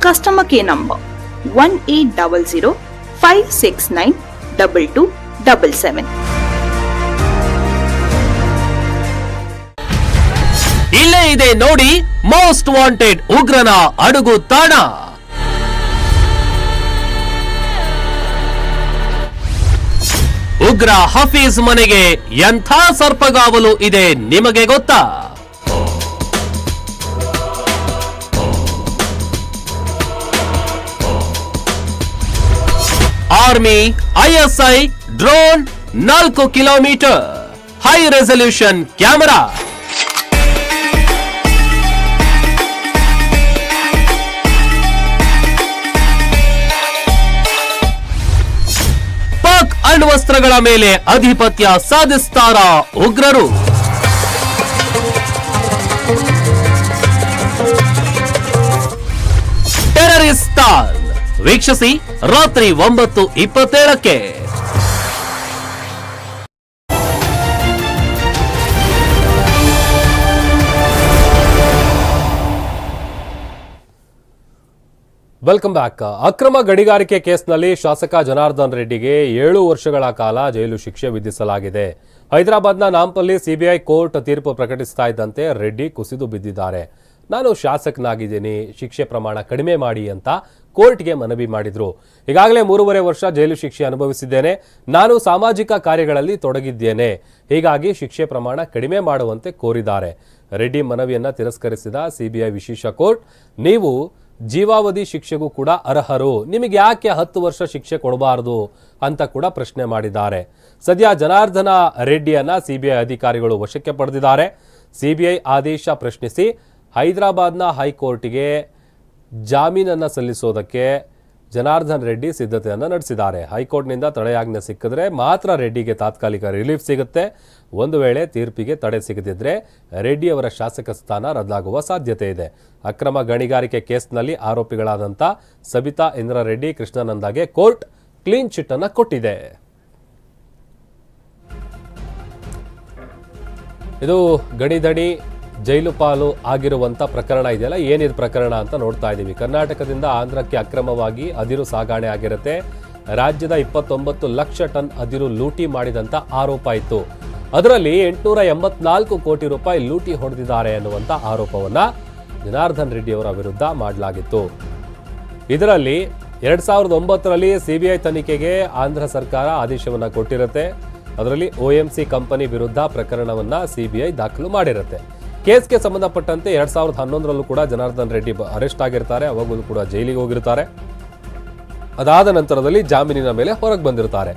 Customer care number 1800 569 2277. ಇಲ್ಲೇ ಇದೆ ನೋಡಿ ಮೋಸ್ಟ್ ವಾಂಟೆಡ್ ಉಗ್ರನ ಅಡುಗು ತಾಣ ಉಗ್ರ ಹಫೀಸ್ ಮನೆಗೆ ಎಂಥ ಸರ್ಪಗಾವಲು ಇದೆ ನಿಮಗೆ ಗೊತ್ತಾ ಆರ್ಮಿ ಐಎಸ್ಐ ಡ್ರೋನ್ ನಾಲ್ಕು kilometre high resolution camera Pak ಅಣ್ವಸ್ತ್ರಗಳ ಮೇಲೆ ಅಧಿಪತ್ಯ ಸಾಧಿಸ್ತಾರ ಉಗ್ರರು ಟೆರರಿಸ್ತಾನ್ ವೀಕ್ಷಿಸಿ ರಾತ್ರಿ ಒಂಬತ್ತು ಇಪ್ಪತ್ತೇಳಕ್ಕೆ. ವೆಲ್ಕಮ್ ಬ್ಯಾಕ್ ಅಕ್ರಮ ಗಣಿಗಾರಿಕೆ ಕೇಸ್ನಲ್ಲಿ ಶಾಸಕ ಜನಾರ್ದನ್ ರೆಡ್ಡಿಗೆ ಏಳು ವರ್ಷಗಳ ಕಾಲ ಜೈಲು ಶಿಕ್ಷೆ ವಿಧಿಸಲಾಗಿದೆ. ಹೈದರಾಬಾದ್ನ ನಾಂಪಲ್ಲಿ ಸಿಬಿಐ ಕೋರ್ಟ್ ತೀರ್ಪು ಪ್ರಕಟಿಸ್ತಾ ಇದ್ದಂತೆ ರೆಡ್ಡಿ ಕುಸಿದು ಬಿದ್ದಿದ್ದಾರೆ. ನಾನು ಶಾಸಕನಾಗಿದ್ದೀನಿ, ಶಿಕ್ಷೆ ಪ್ರಮಾಣ ಕಡಿಮೆ ಮಾಡಿ ಅಂತ ಕೋರ್ಟ್ಗೆ ಮನವಿ ಮಾಡಿದರು. ಈಗಾಗಲೇ ಮೂರುವರೆ ವರ್ಷ ಜೈಲು ಶಿಕ್ಷೆ ಅನುಭವಿಸಿದ್ದೇನೆ. ನಾನು ಸಾಮಾಜಿಕ ಕಾರ್ಯಗಳಲ್ಲಿ ತೊಡಗಿದ್ದೇನೆ. ಹೀಗಾಗಿ ಶಿಕ್ಷೆ ಪ್ರಮಾಣ ಕಡಿಮೆ ಮಾಡುವಂತೆ ಕೋರಿದ್ದಾರೆ. ರೆಡ್ಡಿ ಮನವಿಯನ್ನು ತಿರಸ್ಕರಿಸಿದ ಸಿಬಿಐ ವಿಶೇಷ ಕೋರ್ಟ್, ನೀವು ಜೀವಾವಧಿ ಶಿಕ್ಷೆಗೂ ಕೂಡ ಅರ್ಹರು. ನಿಮಗೆ ಯಾಕೆ ಹತ್ತು ವರ್ಷ ಶಿಕ್ಷೆ ಕೊಡಬಾರದು ಅಂತ ಕೂಡ ಪ್ರಶ್ನೆ ಮಾಡಿದ್ದಾರೆ. ಸದ್ಯ ಜನಾರ್ದನ ರೆಡ್ಡಿಯನ್ನ ಸಿಬಿಐ ಅಧಿಕಾರಿಗಳು ವಶಕ್ಕೆ ಪಡೆದಿದ್ದಾರೆ. ಸಿಬಿಐ ಆದೇಶ ಪ್ರಶ್ನಿಸಿ ಹೈದರಾಬಾದ್ನ ಹೈಕೋರ್ಟ್ಗೆ ಜಾಮೀನನ್ನು ಸಲ್ಲಿಸೋದಕ್ಕೆ ಜನಾರ್ದನ್ ರೆಡ್ಡಿ ಸಿದ್ಧತೆಯನ್ನು ನಡೆಸಿದ್ದಾರೆ. ಹೈಕೋರ್ಟ್ನಿಂದ ತಡೆಯಾಜ್ಞೆ ಸಿಕ್ಕಿದ್ರೆ ಮಾತ್ರ ರೆಡ್ಡಿಗೆ ತಾತ್ಕಾಲಿಕ ರಿಲೀಫ್ ಸಿಗುತ್ತೆ. ಒಂದು ವೇಳೆ ತೀರ್ಪಿಗೆ ತಡೆ ಸಿಗದಿದ್ರೆ ರೆಡ್ಡಿ ಅವರ ಶಾಸಕ ಸ್ಥಾನ ರದ್ದಾಗುವ ಸಾಧ್ಯತೆ ಇದೆ. ಅಕ್ರಮ ಗಣಿಗಾರಿಕೆ ಕೇಸ್ನಲ್ಲಿ ಆರೋಪಿಗಳಾದಂಥ ಸಬಿತಾ ಇಂದ್ರ ರೆಡ್ಡಿ ಕೃಷ್ಣಾನಂದಾಗೆ ಕೋರ್ಟ್ ಕ್ಲೀನ್ ಚಿಟ್ಟನ್ನು ಕೊಟ್ಟಿದೆ. ಇದು ಗಡಿದಡಿ ಜೈಲು ಪಾಲು ಆಗಿರುವಂಥ ಪ್ರಕರಣ ಇದೆಯಲ್ಲ? ಏನಿದು ಪ್ರಕರಣ ಅಂತ ನೋಡ್ತಾ ಇದ್ದೀವಿ ಕರ್ನಾಟಕದಿಂದ ಆಂಧ್ರಕ್ಕೆ ಅಕ್ರಮವಾಗಿ ಅದಿರು ಸಾಗಾಣೆ ಆಗಿರುತ್ತೆ. ರಾಜ್ಯದ ಇಪ್ಪತ್ತೊಂಬತ್ತು ಲಕ್ಷ ಟನ್ ಅದಿರು ಲೂಟಿ ಮಾಡಿದಂಥ ಆರೋಪ ಇತ್ತು. ಅದರಲ್ಲಿ ಎಂಟುನೂರ ಎಂಬತ್ನಾಲ್ಕು ಕೋಟಿ ರೂಪಾಯಿ ಲೂಟಿ ಹೊಡೆದಿದ್ದಾರೆ ಎನ್ನುವಂಥ ಆರೋಪವನ್ನು ಜನಾರ್ದನ್ ರೆಡ್ಡಿ ಅವರ ವಿರುದ್ಧ ಮಾಡಲಾಗಿತ್ತು. ಇದರಲ್ಲಿ ಎರಡು ಸಾವಿರದ ಒಂಬತ್ತರಲ್ಲಿ ಸಿಬಿಐ ತನಿಖೆಗೆ ಆಂಧ್ರ ಸರ್ಕಾರ ಆದೇಶವನ್ನು ಕೊಟ್ಟಿರುತ್ತೆ. ಅದರಲ್ಲಿ ಒಎಂಸಿ ಕಂಪನಿ ವಿರುದ್ಧ ಪ್ರಕರಣವನ್ನ ಸಿಬಿಐ ದಾಖಲು ಮಾಡಿರುತ್ತೆ. ಕೇಸ್ಗೆ ಸಂಬಂಧಪಟ್ಟಂತೆ ಎರಡ್ ಸಾವಿರದ ಹನ್ನೊಂದರಲ್ಲೂ ಕೂಡ ಜನಾರ್ದನ್ ರೆಡ್ಡಿ ಅರೆಸ್ಟ್ ಆಗಿರ್ತಾರೆ, ಅವಾಗಲೂ ಕೂಡ ಜೈಲಿಗೆ ಹೋಗಿರ್ತಾರೆ. ಅದಾದ ನಂತರದಲ್ಲಿ ಜಾಮೀನಿನ ಮೇಲೆ ಹೊರಗೆ ಬಂದಿರ್ತಾರೆ.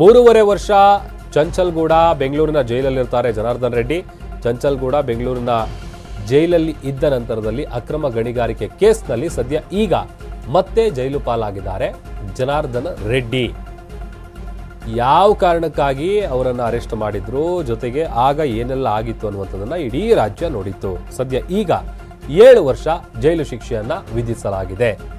ಮೂರುವರೆ ವರ್ಷ ಚಂಚಲ್ಗೂಡ ಬೆಂಗಳೂರಿನ ಜೈಲಲ್ಲಿರ್ತಾರೆ ಜನಾರ್ದನ್ ರೆಡ್ಡಿ. ಚಂಚಲ್ಗೂಡ ಬೆಂಗಳೂರಿನ ಜೈಲಲ್ಲಿ ಇದ್ದ ನಂತರದಲ್ಲಿ ಅಕ್ರಮ ಗಣಿಗಾರಿಕೆ ಕೇಸ್ನಲ್ಲಿ ಸದ್ಯ ಈಗ ಮತ್ತೆ ಜೈಲು ಪಾಲಾಗಿದ್ದಾರೆ ಜನಾರ್ದನ್ ರೆಡ್ಡಿ. ಯಾವ ಕಾರಣಕ್ಕಾಗಿ ಅವರನ್ನು ಅರೆಸ್ಟ್ ಮಾಡಿದ್ರು, ಜೊತೆಗೆ ಆಗ ಏನೆಲ್ಲ ಆಗಿತ್ತು ಅನ್ನುವಂಥದ್ದನ್ನು ಇಡೀ ರಾಜ್ಯ ನೋಡಿತ್ತು. ಸದ್ಯ ಈಗ ಏಳು ವರ್ಷ ಜೈಲು ಶಿಕ್ಷೆಯನ್ನ ವಿಧಿಸಲಾಗಿದೆ.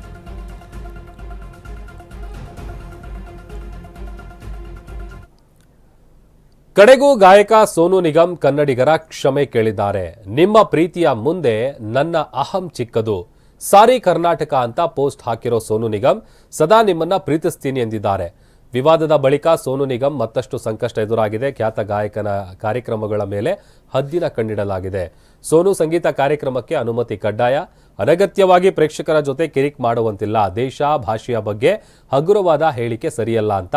ಕಡೆಗೂ ಗಾಯಕ ಸೋನು ನಿಗಮ್ ಕನ್ನಡಿಗರ ಕ್ಷಮೆ ಕೇಳಿದ್ದಾರೆ. ನಿಮ್ಮ ಪ್ರೀತಿಯ ಮುಂದೆ ನನ್ನ ಅಹಂ ಚಿಕ್ಕದು. ಸಾರಿ ಕರ್ನಾಟಕ ಅಂತ ಪೋಸ್ಟ್ ಹಾಕಿರೋ ಸೋನು ನಿಗಮ್ ಸದಾ ನಿಮ್ಮನ್ನ ಪ್ರೀತಿಸ್ತೀನಿ ಎಂದಿದ್ದಾರೆ. ವಿವಾದದ ಬಳಿಕ ಸೋನು ನಿಗಮ್ ಮತ್ತಷ್ಟು ಸಂಕಷ್ಟ ಎದುರಾಗಿದೆ. ಖ್ಯಾತ ಗಾಯಕನ ಕಾರ್ಯಕ್ರಮಗಳ ಮೇಲೆ ಹದ್ದಿನ ಕಣ್ಣಿಡಲಾಗಿದೆ. ಸೋನು ಸಂಗೀತ ಕಾರ್ಯಕ್ರಮಕ್ಕೆ ಅನುಮತಿ ಕಡ್ಡಾಯ. ಅನಗತ್ಯವಾಗಿ ಪ್ರೇಕ್ಷಕರ ಜೊತೆ ಕಿರಿಕ್ ಮಾಡುವಂತಿಲ್ಲ. ದೇಶ, ಭಾಷೆಯ ಬಗ್ಗೆ ಹಗುರವಾದ ಹೇಳಿಕೆ ಸರಿಯಲ್ಲ ಅಂತ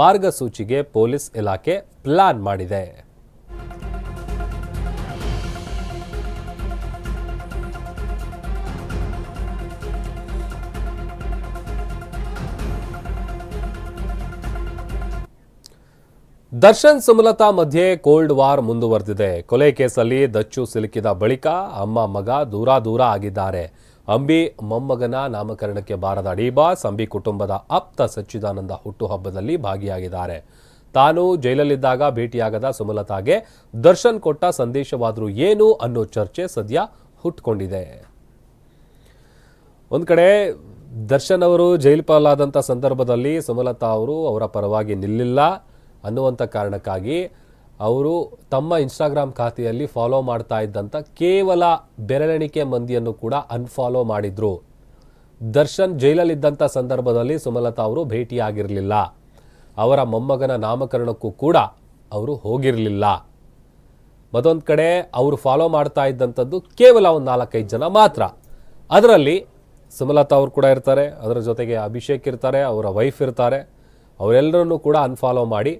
ಮಾರ್ಗಸೂಚಿಗೆ ಪೊಲೀಸ್ ಇಲಾಖೆ ಪ್ಲಾನ್ ಮಾಡಿದೆ. ದರ್ಶನ್ ಸುಮಲತಾ ಮಧ್ಯೆ ಕೋಲ್ಡ್ ವಾರ್ ಮುಂದುವರೆದಿದೆ. ಕೊಲೆ ಕೇಸಲ್ಲಿ ದಚ್ಚು ಸಿಲುಕಿದ ಬಳಿಕ ಅಮ್ಮ ಮಗ ದೂರ ದೂರ ಆಗಿದ್ದಾರೆ. ಅಂಬಿ ಮೊಮ್ಮಗನ ನಾಮಕರಣಕ್ಕೆ ಬಾರದ ಡಿಬಾಸ್ ಅಂಬಿ ಕುಟುಂಬದ ಆಪ್ತ ಸಚ್ಚಿದಾನಂದ ಹುಟ್ಟುಹಬ್ಬದಲ್ಲಿ ಭಾಗಿಯಾಗಿದ್ದಾರೆ. ತಾನು ಜೈಲಲ್ಲಿದ್ದಾಗ ಭೇಟಿಯಾಗದ ಸುಮಲತಾಗೆ ದರ್ಶನ್ ಕೊಟ್ಟ ಸಂದೇಶವಾದರೂ ಏನು ಅನ್ನೋ ಚರ್ಚೆ ಸದ್ಯ ಹುಟ್ಕೊಂಡಿದೆ. ಒಂದು ಕಡೆ ದರ್ಶನ್ ಅವರು ಜೈಲು ಪಾಲಾದಂಥ ಸಂದರ್ಭದಲ್ಲಿ ಸುಮಲತಾ ಅವರು ಅವರ ಪರವಾಗಿ ನಿಲ್ಲಿಲ್ಲ. ಅನ್ನುವಂಥ ಕಾರಣಕ್ಕಾಗಿ ಅವರು ತಮ್ಮ ಇನ್ಸ್ಟಾಗ್ರಾಮ್ ಖಾತೆಯಲ್ಲಿ ಫಾಲೋ ಮಾಡ್ತಾ ಇದ್ದಂಥ ಕೇವಲ ಬೆರಳೆಣಿಕೆ ಮಂದಿಯನ್ನು ಕೂಡ ಅನ್ಫಾಲೋ ಮಾಡಿದ್ರು. ದರ್ಶನ್ ಜೈಲಲ್ಲಿದ್ದಂಥ ಸಂದರ್ಭದಲ್ಲಿ ಸುಮಲತಾ ಅವರು ಭೇಟಿಯಾಗಿರಲಿಲ್ಲ. ಅವರ ಮೊಮ್ಮಗನ ನಾಮಕರಣಕ್ಕೂ ಕೂಡ ಅವರು ಹೋಗಿರಲಿಲ್ಲ. ಮತ್ತೊಂದು ಕಡೆ ಅವರು ಫಾಲೋ ಮಾಡ್ತಾ ಇದ್ದಂಥದ್ದು ಕೇವಲ ಒಂದು ನಾಲ್ಕೈದು ಜನ ಮಾತ್ರ. ಅದರಲ್ಲಿ ಸುಮಲತಾ ಅವರು ಕೂಡ ಇರ್ತಾರೆ. ಅದರ ಜೊತೆಗೆ ಅಭಿಷೇಕ್ ಇರ್ತಾರೆ, ಅವರ ವೈಫ್ ಇರ್ತಾರೆ. ಅವರೆಲ್ಲರನ್ನೂ ಕೂಡ ಅನ್ಫಾಲೋ ಮಾಡಿ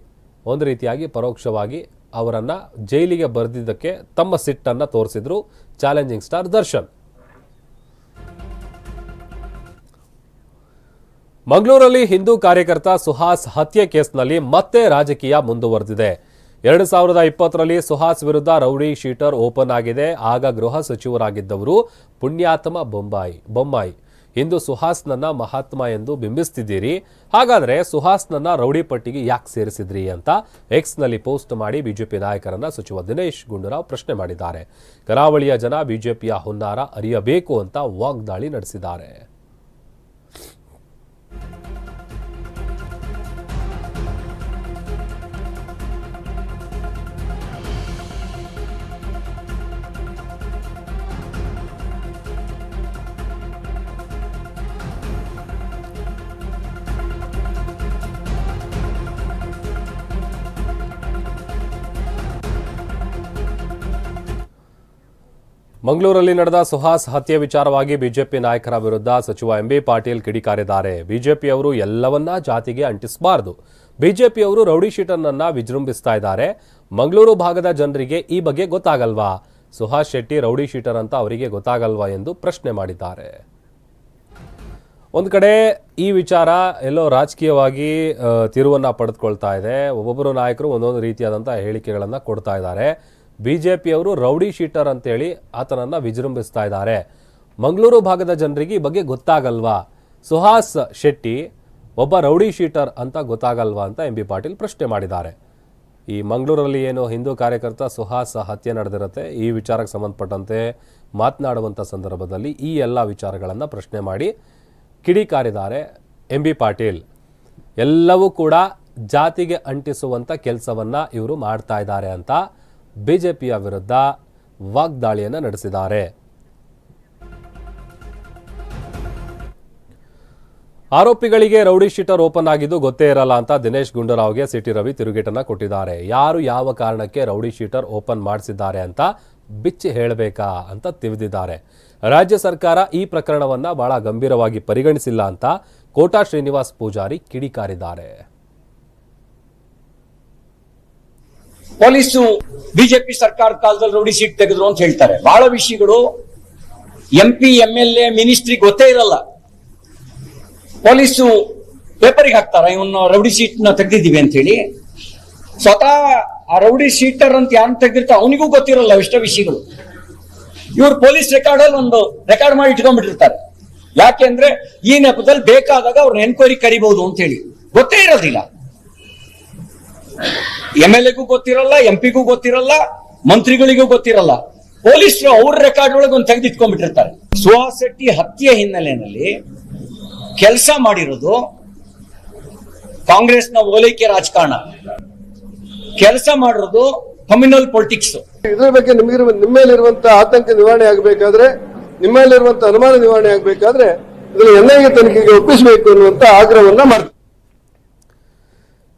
ಒಂದು ರೀತಿಯಾಗಿ ಪರೋಕ್ಷವಾಗಿ ಅವರನ್ನು ಜೈಲಿಗೆ ಬರೆದಿದ್ದಕ್ಕೆ ತಮ್ಮ ಸಿಟ್ಟನ್ನು ತೋರಿಸಿದ್ರು ಚಾಲೆಂಜಿಂಗ್ ಸ್ಟಾರ್ ದರ್ಶನ್. ಮಂಗಳೂರಲ್ಲಿ ಹಿಂದೂ ಕಾರ್ಯಕರ್ತ ಸುಹಾಸ್ ಹತ್ಯೆ ಕೇಸ್ನಲ್ಲಿ ಮತ್ತೆ ರಾಜಕೀಯ ಮುಂದುವರೆದಿದೆ. ಎರಡು ಸಾವಿರದ ಇಪ್ಪತ್ತರಲ್ಲಿ ಸುಹಾಸ್ ವಿರುದ್ಧ ರೌಡಿ ಶೀಟರ್ ಓಪನ್ ಆಗಿದೆ. ಆಗ ಗೃಹ ಸಚಿವರಾಗಿದ್ದವರು ಪುಣ್ಯಾತ್ಮ ಬೊಂಬಾಯಿ, ಬೊಮ್ಮಾಯಿ. ಇಂದು ಸುಹಾಸ್ನನ್ನ ಮಹಾತ್ಮ ಎಂದು ಬಿಂಬಿಸ್ತಿದ್ದೀರಿ. ಹಾಗಾದ್ರೆ ಸುಹಾಸ್ನನ್ನ ರೌಡಿ ಪಟ್ಟಿಗೆ ಯಾಕೆ ಸೇರಿಸಿದ್ರಿ ಅಂತ ಎಕ್ಸ್ನಲ್ಲಿ ಪೋಸ್ಟ್ ಮಾಡಿ ಬಿಜೆಪಿ ನಾಯಕರನ್ನ ಸಚಿವ ದಿನೇಶ್ ಗುಂಡೂರಾವ್ ಪ್ರಶ್ನೆ ಮಾಡಿದ್ದಾರೆ. ಕರಾವಳಿಯ ಜನ ಬಿಜೆಪಿಯ ಹುನ್ನಾರ ಅರಿಯಬೇಕು ಅಂತ ವಾಗ್ದಾಳಿ ನಡೆಸಿದ್ದಾರೆ. ಮಂಗಳೂರಲ್ಲಿ ನಡೆದ ಸುಹಾಸ್ ಹತ್ಯೆ ವಿಚಾರವಾಗಿ ಬಿಜೆಪಿ ನಾಯಕರ ವಿರುದ್ಧ ಸಚಿವ ಎಂಬಿ ಪಾಟೀಲ್ ಕಿಡಿಕಾರಿದ್ದಾರೆ ಬಿಜೆಪಿಯವರು ಎಲ್ಲವನ್ನ ಜಾತಿಗೆ ಅಂಟಿಸಬಾರದು. ಬಿಜೆಪಿಯವರು ರೌಡಿ ಶೀಟರ್ನನ್ನ ವಿಜೃಂಭಿಸ್ತಾ ಇದ್ದಾರೆ. ಮಂಗಳೂರು ಭಾಗದ ಜನರಿಗೆ ಈ ಬಗ್ಗೆ ಗೊತ್ತಾಗಲ್ವಾ? ಸುಹಾಸ್ ಶೆಟ್ಟಿ ರೌಡಿ ಶೀಟರ್ ಅಂತ ಅವರಿಗೆ ಗೊತ್ತಾಗಲ್ವಾ ಎಂದು ಪ್ರಶ್ನೆ ಮಾಡಿದ್ದಾರೆ. ಒಂದು ಕಡೆ ಈ ವಿಚಾರ ಎಲ್ಲೋ ರಾಜಕೀಯವಾಗಿ ತಿರುವನ್ನು ಪಡೆದುಕೊಳ್ತಾ ಇದೆ. ಒಬ್ಬೊಬ್ಬರು ನಾಯಕರು ಒಂದೊಂದು ರೀತಿಯಾದಂಥ ಹೇಳಿಕೆಗಳನ್ನು ಕೊಡ್ತಾ ಇದ್ದಾರೆ. ಬಿ ಜೆ ಪಿಯವರು ರೌಡಿ ಶೀಟರ್ ಅಂತೇಳಿ ಆತನನ್ನು ವಿಜೃಂಭಿಸ್ತಾ ಇದ್ದಾರೆ. ಮಂಗಳೂರು ಭಾಗದ ಜನರಿಗೆ ಈ ಬಗ್ಗೆ ಗೊತ್ತಾಗಲ್ವಾ? ಸುಹಾಸ್ ಶೆಟ್ಟಿ ಒಬ್ಬ ರೌಡಿ ಶೀಟರ್ ಅಂತ ಗೊತ್ತಾಗಲ್ವಾ ಅಂತ ಎಂ ಬಿ ಪಾಟೀಲ್ ಪ್ರಶ್ನೆ ಮಾಡಿದ್ದಾರೆ. ಈ ಮಂಗಳೂರಲ್ಲಿ ಏನು ಹಿಂದೂ ಕಾರ್ಯಕರ್ತ ಸುಹಾಸ್ ಹತ್ಯೆ ನಡೆದಿರುತ್ತೆ, ಈ ವಿಚಾರಕ್ಕೆ ಸಂಬಂಧಪಟ್ಟಂತೆ ಮಾತನಾಡುವಂಥ ಸಂದರ್ಭದಲ್ಲಿ ಈ ಎಲ್ಲ ವಿಚಾರಗಳನ್ನು ಪ್ರಶ್ನೆ ಮಾಡಿ ಕಿಡಿಕಾರಿದ್ದಾರೆ ಎಂ ಬಿ ಪಾಟೀಲ್. ಎಲ್ಲವೂ ಕೂಡ ಜಾತಿಗೆ ಅಂಟಿಸುವಂಥ ಕೆಲಸವನ್ನು ಇವರು ಮಾಡ್ತಾ ಇದ್ದಾರೆ ಅಂತ ಬಿ ಜೆ ಪಿಯ ವಿರುದ್ಧ ವಾಗ್ದಾಳಿಯನ್ನು ನಡೆಸಿದ್ದಾರೆ. ಆರೋಪಿಗಳಿಗೆ ರೌಡಿ ಶೀಟರ್ ಓಪನ್ ಆಗಿದ್ದು ಗೊತ್ತೇ ಇರಲ್ಲ ಅಂತ ದಿನೇಶ್ ಗುಂಡೂರಾವ್ಗೆ ಸಿಟಿ ರವಿ ತಿರುಗೇಟನ್ನು ಕೊಟ್ಟಿದ್ದಾರೆ. ಯಾರು ಯಾವ ಕಾರಣಕ್ಕೆ ರೌಡಿ ಶೀಟರ್ ಓಪನ್ ಮಾಡಿಸಿದ್ದಾರೆ ಅಂತ ಬಿಚ್ಚಿ ಹೇಳಬೇಕಾ ಅಂತ ತಿಳಿದಿದ್ದಾರೆ ರಾಜ್ಯ ಸರ್ಕಾರ ಈ ಪ್ರಕರಣವನ್ನು ಬಹಳ ಗಂಭೀರವಾಗಿ ಪರಿಗಣಿಸಿಲ್ಲ ಅಂತ ಕೋಟಾ ಶ್ರೀನಿವಾಸ್ ಪೂಜಾರಿ ಕಿಡಿಕಾರಿದ್ದಾರೆ. ಪೊಲೀಸು ಬಿಜೆಪಿ ಸರ್ಕಾರ ಕಾಲದಲ್ಲಿ ರೌಡಿ ಸೀಟ್ ತೆಗೆದ್ರು ಅಂತ ಹೇಳ್ತಾರೆ. ಬಹಳ ವಿಷಯಗಳು M P M L A ministry ಗೊತ್ತೇ ಇರಲ್ಲ. ಪೊಲೀಸು ಪೇಪರಿಗೆ ಹಾಕ್ತಾರ ಇವನ್ನ ರೌಡಿ ಸೀಟ್ನ ತೆಗ್ದಿದ್ದೀವಿ ಅಂತ ಹೇಳಿ ಸ್ವತಃ ಆ ರೌಡಿ ಶೀಟರ್ ಅಂತ ಯಾರು ತೆಗ್ದಿರ್ತ ಅವನಿಗೂ ಗೊತ್ತಿರಲ್ಲ ಇಷ್ಟ ವಿಷಯಗಳು. ಇವ್ರು ಪೊಲೀಸ್ ರೆಕಾರ್ಡ್ ಅಲ್ಲಿ ಒಂದು ರೆಕಾರ್ಡ್ ಮಾಡಿ ಇಟ್ಕೊಂಡ್ಬಿಟ್ಟಿರ್ತಾರೆ. ಯಾಕೆಂದ್ರೆ ಈ ನೆಪದಲ್ಲಿ ಬೇಕಾದಾಗ ಅವ್ರನ್ನ ಎನ್ಕ್ವೈರಿ ಕರಿಬಹುದು ಅಂತ ಹೇಳಿ ಗೊತ್ತೇ ಇರೋದಿಲ್ಲ. ಎಂ ಎಲ್ ಎಗೂ ಗೊತ್ತಿರಲ್ಲ ಎಂ ಪಿಗೂ ಗೊತ್ತಿರಲ್ಲ, ಮಂತ್ರಿಗಳಿಗೂ ಗೊತ್ತಿರಲ್ಲ. ಪೊಲೀಸರು ಅವ್ರ ರೆಕಾರ್ಡ್ ಒಳಗೆ ಒಂದು ತೆಗೆದಿಟ್ಕೊಂಡ್ಬಿಟ್ಟಿರ್ತಾರೆ. ಸುಹಾಸ್ ಶೆಟ್ಟಿ ಹತ್ಯೆ ಹಿನ್ನೆಲೆಯಲ್ಲಿ ಕೆಲಸ ಮಾಡಿರೋದು ಕಾಂಗ್ರೆಸ್ನ ಓಲೈಕೆ ರಾಜಕಾರಣ. ಕೆಲಸ ಮಾಡಿರೋದು ಕಮ್ಯುನಲ್ ಪೊಲಿಟಿಕ್ಸ್ ಇದ್ರ ಬಗ್ಗೆ ನಿಮಗಿರುವ ನಿಮ್ಮಲ್ಲಿರುವಂತ ಆತಂಕ ನಿವಾರಣೆ ಆಗಬೇಕಾದ್ರೆ ನಿಮ್ಮಲ್ಲಿರುವಂತ ಅನುಮಾನ ನಿವಾರಣೆ ಆಗಬೇಕಾದ್ರೆ ಇದನ್ನು ಎನ್ಐಎ ತನಿಖೆಗೆ ಒಪ್ಪಿಸಬೇಕು ಅನ್ನುವಂತ ಆಗ್ರಹವನ್ನ ಮಾಡ್ತಾರೆ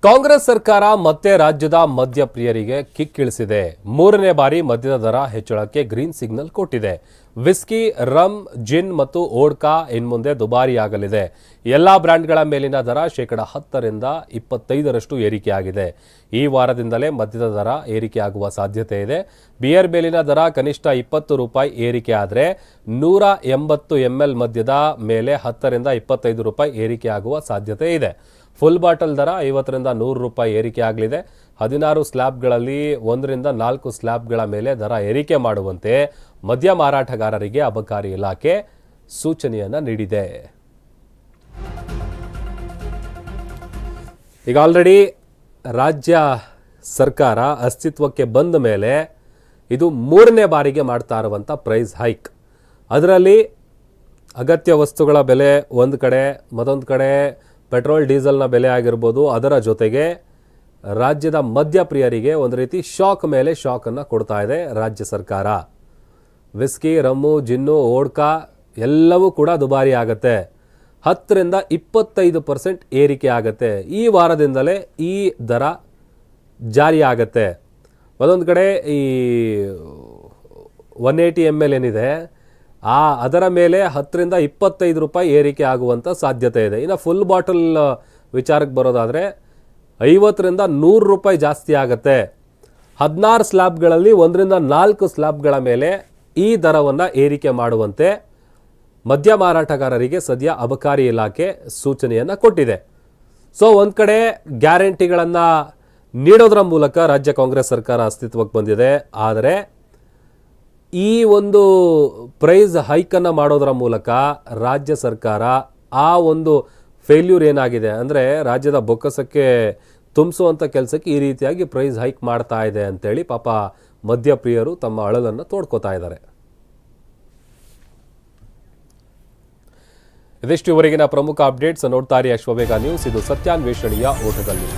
ಕಾಂಗ್ರೆಸ್ ಸರ್ಕಾರ ಮತ್ತೆ ರಾಜ್ಯದ ಮದ್ಯ ಪ್ರಿಯರಿಗೆ ಕಿಕ್ಕಿಳಿಸಿದೆ. ಮೂರನೇ ಬಾರಿ ಮದ್ಯದ ದರ ಹೆಚ್ಚಳಕ್ಕೆ ಗ್ರೀನ್ ಸಿಗ್ನಲ್ ಕೊಟ್ಟಿದೆ. ವಿಸ್ಕಿ ರಮ್ ಜಿನ್ ಮತ್ತು ಓಡ್ಕಾ ಇನ್ಮುಂದೆ ದುಬಾರಿಯಾಗಲಿದೆ. ಎಲ್ಲಾ ಬ್ರ್ಯಾಂಡ್ಗಳ ಮೇಲಿನ ದರ ಶೇಕಡ ಹತ್ತರಿಂದ ಇಪ್ಪತ್ತೈದರಷ್ಟು ಏರಿಕೆಯಾಗಿದೆ. ಈ ವಾರದಿಂದಲೇ ಮದ್ಯದ ದರ ಏರಿಕೆಯಾಗುವ ಸಾಧ್ಯತೆ ಇದೆ. ಬಿಯರ್ ಮೇಲಿನ ದರ ಕನಿಷ್ಠ ಇಪ್ಪತ್ತು ರೂಪಾಯಿ ಏರಿಕೆ ಆದರೆ ನೂರ ಎಂಬತ್ತು ಎಂಎಲ್ ಮದ್ಯದ ಮೇಲೆ ಹತ್ತರಿಂದ ಇಪ್ಪತ್ತೈದು ರೂಪಾಯಿ ಏರಿಕೆಯಾಗುವ ಸಾಧ್ಯತೆ ಇದೆ. ಫುಲ್ ಬಾಟಲ್ ದರ ಐವತ್ತರಿಂದ ನೂರು ರೂಪಾಯಿ ಏರಿಕೆ ಆಗಲಿದೆ. ಹದಿನಾರು ಸ್ಲ್ಯಾಬ್ಗಳಲ್ಲಿ ಒಂದರಿಂದ ನಾಲ್ಕು ಸ್ಲ್ಯಾಬ್ಗಳ ಮೇಲೆ ದರ ಏರಿಕೆ ಮಾಡುವಂತೆ ಮದ್ಯ ಮಾರಾಟಗಾರರಿಗೆ ಅಬಕಾರಿ ಇಲಾಖೆ ಸೂಚನೆಯನ್ನು ನೀಡಿದೆ. ಈಗ ಆಲ್ರೆಡಿ ರಾಜ್ಯ ಸರ್ಕಾರ ಅಸ್ತಿತ್ವಕ್ಕೆ ಬಂದ ಮೇಲೆ ಇದು ಮೂರನೇ ಬಾರಿಗೆ ಮಾಡ್ತಾ ಇರುವಂಥ ಪ್ರೈಸ್ ಹೈಕ್ ಅದರಲ್ಲಿ ಅಗತ್ಯ ವಸ್ತುಗಳ ಬೆಲೆ ಒಂದು ಕಡೆ, ಮತ್ತೊಂದು ಕಡೆ ಪೆಟ್ರೋಲ್, ಡೀಸೆಲ್ನ ಬೆಲೆ ಆಗಿರ್ಬೋದು, ಅದರ ಜೊತೆಗೆ ರಾಜ್ಯದ ಮದ್ಯ ಪ್ರಿಯರಿಗೆ ಒಂದು ರೀತಿ ಶಾಕ್ ಮೇಲೆ ಶಾಕನ್ನು ಕೊಡ್ತಾ ಇದೆ ರಾಜ್ಯ ಸರ್ಕಾರ. ವಿಸ್ಕಿ, ರಮ್ಮು, ಜಿನ್ನು, ಓಡ್ಕಾ ಎಲ್ಲವೂ ಕೂಡ ದುಬಾರಿ ಆಗುತ್ತೆ. ಹತ್ತರಿಂದ ಇಪ್ಪತ್ತೈದು ಪರ್ಸೆಂಟ್ ಏರಿಕೆ ಆಗುತ್ತೆ. ಈ ವಾರದಿಂದಲೇ ಈ ದರ ಜಾರಿ ಆಗುತ್ತೆ. ಒಂದೊಂದು ಕಡೆ ಈ ಒನ್ ಏಯ್ಟಿ ಎಂ ಏನಿದೆ ಆ, ಅದರ ಮೇಲೆ ಹತ್ತರಿಂದ ಇಪ್ಪತ್ತೈದು ರೂಪಾಯಿ ಏರಿಕೆ ಆಗುವಂಥ ಸಾಧ್ಯತೆ ಇದೆ. ಇನ್ನು ಫುಲ್ ಬಾಟಲ್ ವಿಚಾರಕ್ಕೆ ಬರೋದಾದರೆ ಐವತ್ತರಿಂದ ನೂರು ರೂಪಾಯಿ ಜಾಸ್ತಿ ಆಗುತ್ತೆ. ಹದಿನಾರು ಸ್ಲ್ಯಾಬ್ಗಳಲ್ಲಿ ಒಂದರಿಂದ ನಾಲ್ಕು ಸ್ಲ್ಯಾಬ್ಗಳ ಮೇಲೆ ಈ ದರವನ್ನು ಏರಿಕೆ ಮಾಡುವಂತೆ ಮದ್ಯ ಮಾರಾಟಗಾರರಿಗೆ ಸದ್ಯ ಅಬಕಾರಿ ಇಲಾಖೆ ಸೂಚನೆಯನ್ನು ಕೊಟ್ಟಿದೆ. ಸೊ ಒಂದು ಕಡೆ ಗ್ಯಾರಂಟಿಗಳನ್ನು ನೀಡೋದರ ಮೂಲಕ ರಾಜ್ಯ ಕಾಂಗ್ರೆಸ್ ಸರ್ಕಾರ ಅಸ್ತಿತ್ವಕ್ಕೆ ಬಂದಿದೆ. ಆದರೆ ಈ ಒಂದು ಪ್ರೈಸ್ ಹೈಕನ್ನು ಮಾಡೋದರ ಮೂಲಕ ರಾಜ್ಯ ಸರ್ಕಾರ ಆ ಒಂದು ಫೇಲ್ಯೂರ್ ಏನಾಗಿದೆ ಅಂದರೆ ರಾಜ್ಯದ ಬೊಕ್ಕಸಕ್ಕೆ ತುಂಬಿಸುವಂಥ ಕೆಲಸಕ್ಕೆ ಈ ರೀತಿಯಾಗಿ ಪ್ರೈಸ್ ಹೈಕ್ ಮಾಡ್ತಾ ಇದೆ ಅಂತೇಳಿ ಪಾಪ ಮದ್ಯಪ್ರಿಯರು ತಮ್ಮ ಅಳಲನ್ನು ತೋಡ್ಕೋತಾ ಇದ್ದಾರೆ. ಇದಿಷ್ಟು ಇವರೆಗಿನ ಪ್ರಮುಖ ಅಪ್ಡೇಟ್ಸ್ ನೋಡ್ತಾರೆ ಅಶ್ವವೇಗ ನ್ಯೂಸ್ ಇದು ಸತ್ಯಾನ್ವೇಷಣೆಯ ಓಟದಲ್ಲಿ.